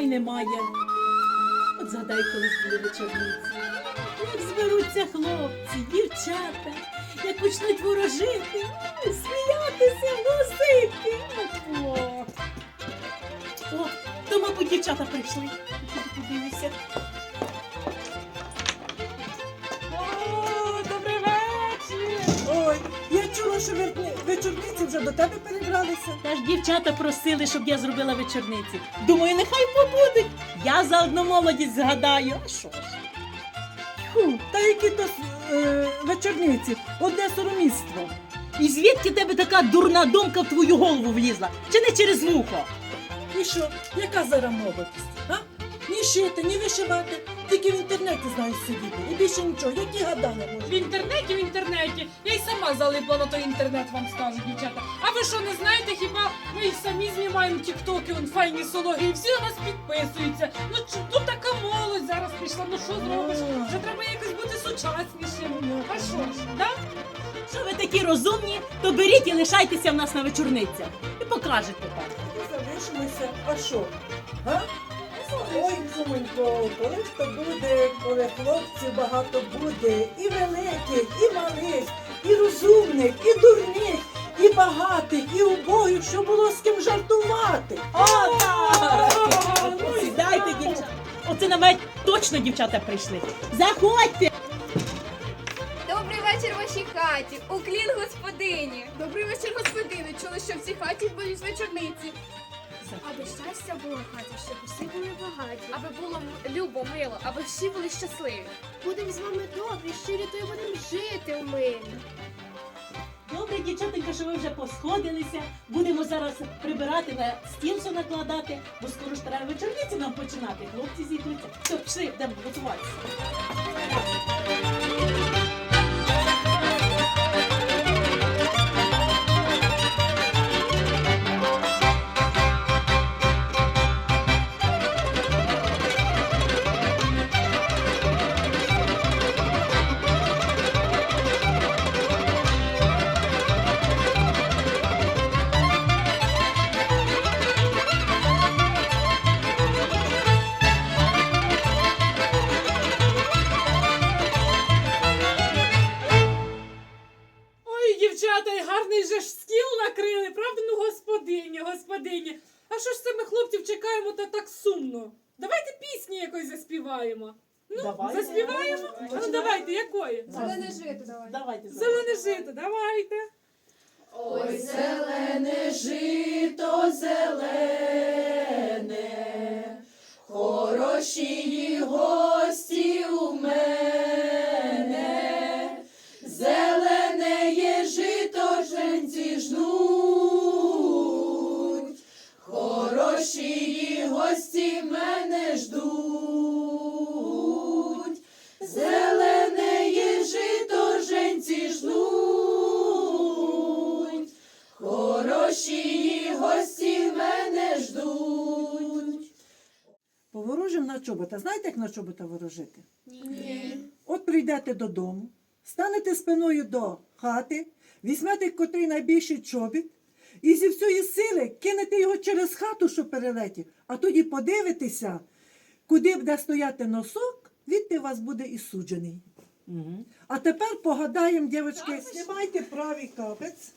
і немає. От згадай, колись були вечорниці. Як зберуться хлопці, дівчата, як почнуть ворожити, сміятися, носити. О, О, то, мабуть, дівчата прийшли. Піду Подивися. О, добрий вечір! Ой, я чула, що верни- вечорниці вже до тебе перебралися. Та ж дівчата просили, щоб я зробила вечорниці. Думаю, нехай побудуть. Я заодно молодість згадаю. А що ж? Фу, та які то е, вечорниці, одне сороміство. І звідки тебе така дурна думка в твою голову влізла? Чи не через вухо? І що, яка зараз молодість? А? Ні шити, ні вишивати, тільки в інтернеті знаєш сидіти. І більше нічого, які гадання В інтернеті, в інтернеті. Сама залипла на той інтернет, вам скажу, дівчата. А ви що не знаєте, хіба ми й самі знімаємо тіктоки, он файні сологи, і всі на нас підписуються. Ну чи тут така молодь зараз пішла, ну що зробиш? Вже треба якось бути сучаснішим. А що ж, да? Що ви такі розумні, то беріть і лишайтеся в нас на вечорницях. І покажете так. Залишимося, а що? А? Ой, кумонько, коли ж то буде, коли хлопців багато буде, і великих, і малих, і розумних, і дурних, і багатих, і убогих, що було з ким жартувати. О, так! Сідайте, дівчата. Оце на мене точно дівчата прийшли. Заходьте! Добрий вечір вашій хаті. Уклін господині. Добрий вечір, господине. Чули, що в цій хаті будуть вечорниці. Аби щастя було в хаті, щоб усі були багаті. Аби було любо, мило, аби всі були щасливі. Будемо з вами добрі, щирі, то й будемо жити у мирі. Добре, дівчатонька, що ви вже посходилися. Будемо зараз прибирати на стіл все накладати, бо скоро ж треба вечорниці нам починати. Хлопці зійдуться. Все, пішли, йдемо готуватися. Заспіваємо. Ну, Давайте. заспіваємо? Давайте. Ну, давайте, якої? Зелене жито давай. Давайте. Зелене жито, давайте. Ой, зелене жито зелене, хороші гості у мене, на чобота. Знаєте, як на чобота ворожити? Ні. От прийдете додому, станете спиною до хати, візьмете котрий найбільший чобіт і зі всієї сили кинете його через хату, що перелетів, а тоді подивитеся, куди буде стояти носок, відти вас буде і суджений. Угу. А тепер погадаємо, дівчатки, знімайте правий капець.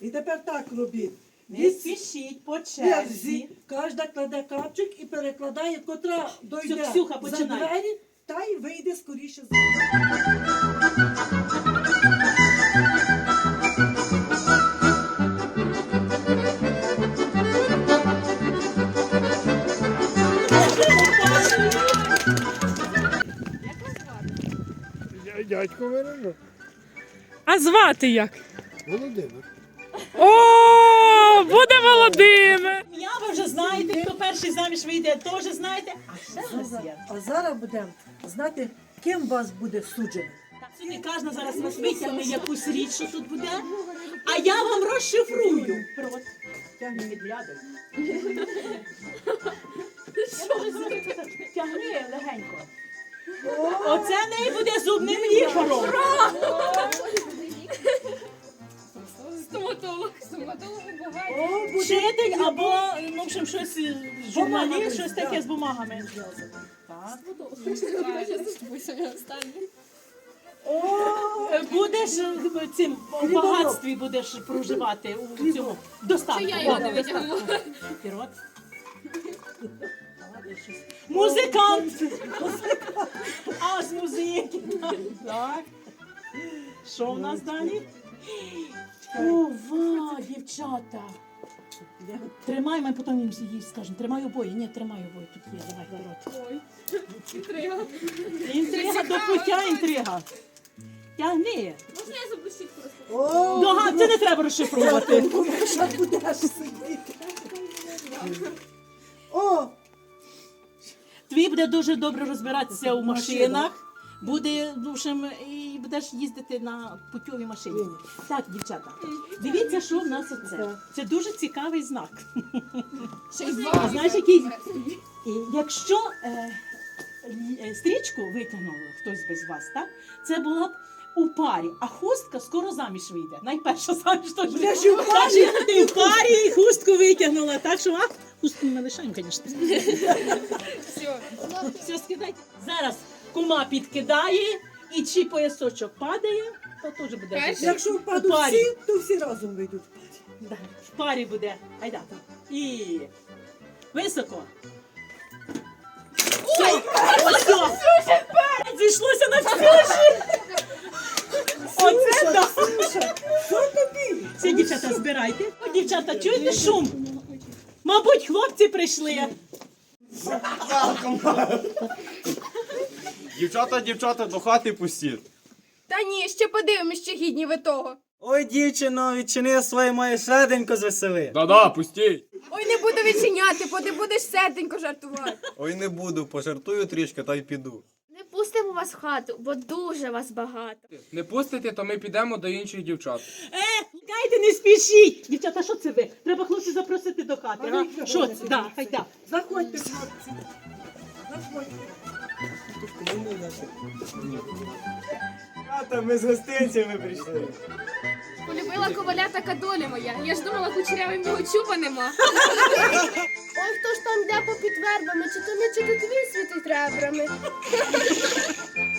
І тепер так робіть. Не спішіть по Черзі. Кожна кладе капчик і перекладає, котра дойде Ксюха, за починай. двері, та й вийде скоріше за. Я дядько виражу. А звати як? Володимир. О, буде Володимир! Я ви вже знаєте, хто перший заміж вийде, теж знаєте. А ще нас є. А зараз будемо знати, ким вас буде суджений. Так, Сьогодні кожна зараз вас витягне якусь річ, що тут буде, а я вам розшифрую. Тягни відглядай. Тягни легенько. Оце неї буде зубним лікаром. Вчитель або, ну, в общем, щось журналіст, щось таке з бумагами. Так. Е, Будеш е, цим в багатстві будеш проживати у цьому достатку. Чи я його не витягнула? достатку. Вперед. Музикант! А з музики. Так. Що в нас далі? Ова, дівчата. Тримай, ми потім їм їй скажемо. Тримай обоє. Ні, тримай обоє. Тут є, давай вперед. Ой, інтрига. Інтрига до пуття, інтрига. Тягни. Можна я щітку розповісти? Дога, це не треба розшифровувати. що будеш сидіти. О, Твій буде дуже добре розбиратися у машинах. Буде, в общем, і будеш їздити на путьовій машині. Так, дівчата, дивіться, що в нас оце. Це дуже цікавий знак. А знаєш, який? Якщо е, е, стрічку витягнув хтось без вас, так? Це була б у парі, а хустка скоро заміж вийде. Найперша заміж то Я ж в парі. Ти в парі і хустку витягнула. Так що, а, хустку ми лишаємо, звісно. Все. Все, скидайте. Зараз кума підкидає, і чи поясочок падає, то теж буде. Якщо У впадуть парі. всі, то всі разом вийдуть. Да, в парі буде. Айда. І високо. Ой! Ось! Зійшлося на всі. Оце так. Слушай, що тобі? Всі дівчата збирайте. О, дівчата, чуєте шум? Мабуть, хлопці прийшли. Дівчата, дівчата, до хати пустіть. Та ні, ще подивимось, чи гідні ви того. Ой, дівчино, відчини своє моє швиденько звесели. Да-да, пустіть. Ой, не буду відчиняти, бо ти будеш серденько жартувати. Ой, не буду, пожартую трішки та й піду. Не пустимо вас в хату, бо дуже вас багато. Не пустите, то ми підемо до інших дівчат. Е, кайте, не спішіть. Дівчата, що це ви? Треба хлопців запросити до хати. А? Що це? Да, хай так. Заходьте, хлопці. Заходьте. Тата, ми з гостинцями прийшли. Полюбила коваля така доля моя. Я ж думала, кучерявим його чуба нема. Ой, хто ж там йде попід вербами, чи то не дві світить ребрами.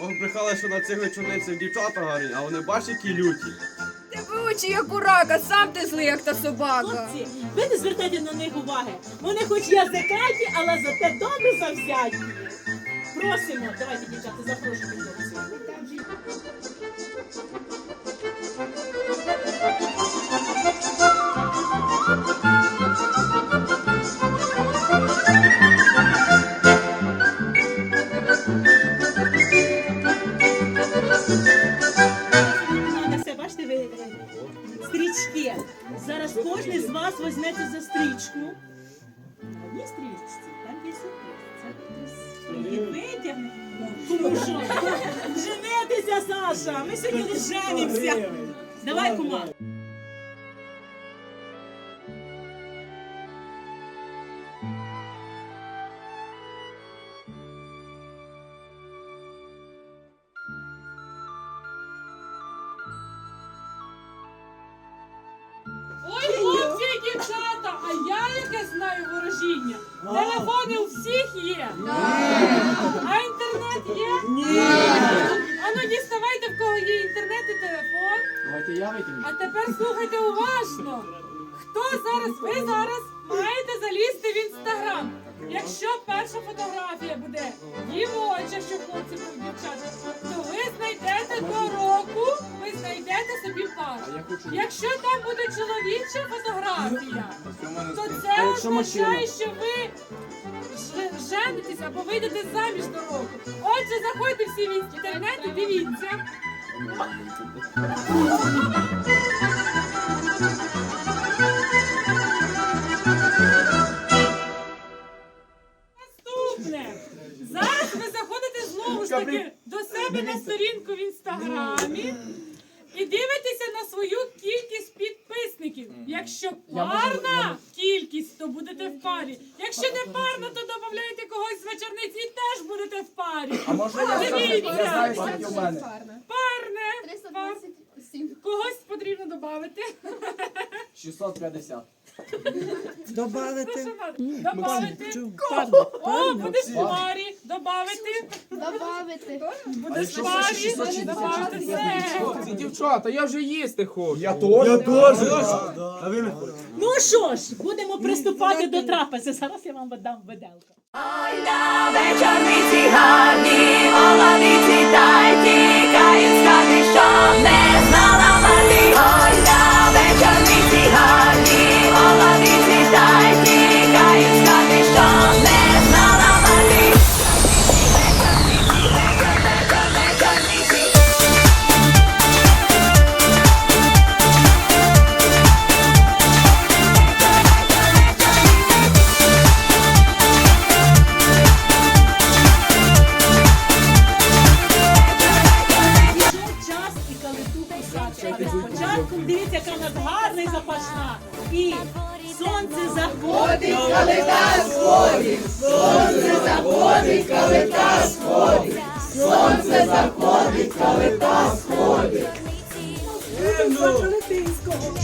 Ох, брехали, що на цих вечорницях дівчата гарні, а вони бач, які люті. Тебе очі як у рака, сам ти злий, як та собака. Хлопці, ви не звертайте на них уваги. Вони хоч язикаті, але зате добре завзяті. Просимо, давайте, дівчата, запрошуйте хлопців. Несе, бачите, ви е, стрічки. Зараз кожен з вас візьмете за стрічку. Що? Женитися, Саша! Ми сьогодні не женимося. Давай, кума. Знаю. Телефони у всіх є. А інтернет є? Ні. А ну діставайте, в кого є інтернет і телефон. Давайте я витягну. А тепер слухайте уважно. Хто зараз, ви зараз маєте залізти. Якщо перша фотографія буде дівоча, що хлопці про дівчата, то ви знайдете до року, ви знайдете собі пару. Якщо там буде чоловіча фотографія, то це означає, що ви ж- женитесь або вийдете заміж до року. Отже, заходьте всі в інтернет і дивіться. Парі. А може я Дивіться. знаю, скільки в мене. Парне. Пар... Когось потрібно додати. 650. Добавити. Добавити. О, буде в. Добавити. Добавити. Буде в. Добавити все. Дівчата, я вже їсти хочу. Я теж. Я теж. А ви не хочете? Ну що ж, будемо приступати до трапези. Зараз я вам видам виделку. Вечорниці гарні, молодиці та й тікають щоб не знала мати. Ой, заходить, калита сходить, сонце заходить, калита сходить. По-латинському.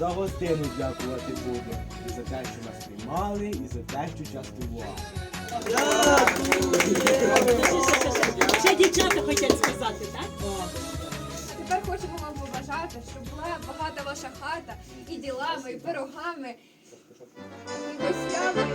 За гостину дякувати будемо. І за те, що нас приймали, і за те, що частували. Ще дівчата хочуть сказати, так? Тепер хочемо вам побажати, щоб була багата ваша хата і ділами, і пирогами, і гостями.